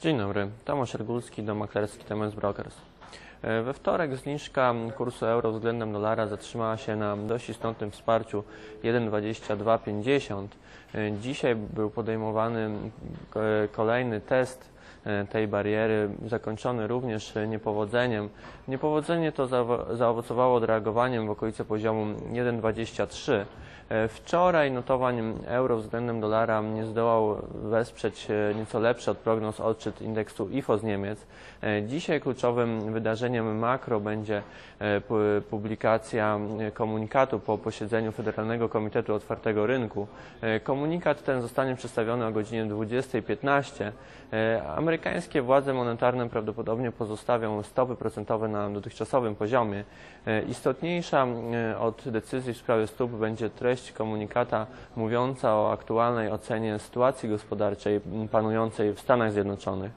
Dzień dobry, Tomasz Regulski, dom maklerski TMS Brokers. E, We wtorek zniżka kursu euro względem dolara zatrzymała się na dość istotnym wsparciu 1,2250. E, Dzisiaj był podejmowany ko- kolejny test e, tej bariery, zakończony również e, niepowodzeniem. Niepowodzenie to zaowocowało odreagowaniem w okolicy poziomu 1,23. E, Wczoraj notowań euro względem dolara nie zdołał wesprzeć e, nieco lepszy od prognoz odczyt indeksu IFO z Niemiec. E, Dzisiaj kluczowym wydarzeniem makro będzie pu- publikacja komunikatu po posiedzeniu Federalnego Komitetu Otwartego Rynku. Komunikat ten zostanie przedstawiony o godzinie 20.15. E, Amerykańskie władze monetarne prawdopodobnie pozostawią stopy procentowe na dotychczasowym poziomie. Istotniejsza od decyzji w sprawie stóp będzie treść komunikata mówiąca o aktualnej ocenie sytuacji gospodarczej panującej w Stanach Zjednoczonych.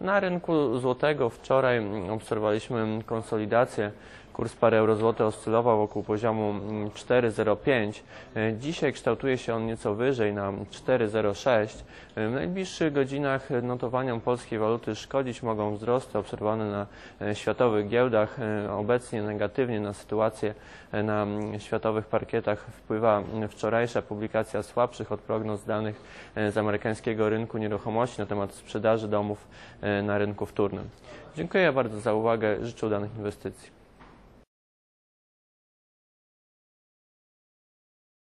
Na rynku złotego wczoraj mm, obserwowaliśmy konsolidację. Kurs pary euro-złote oscylował wokół poziomu mm, 4,05. Y, Dzisiaj kształtuje się on nieco wyżej na 4,06. Y, W najbliższych godzinach notowaniom polskiej waluty szkodzić mogą wzrosty obserwowane na e, światowych giełdach. Obecnie negatywnie na sytuację e, na mm, światowych parkietach wpływa mm, wczorajsza publikacja słabszych od prognoz danych e, z amerykańskiego rynku nieruchomości na temat sprzedaży e, na rynku wtórnym. Dziękuję bardzo za uwagę. Życzę udanych inwestycji.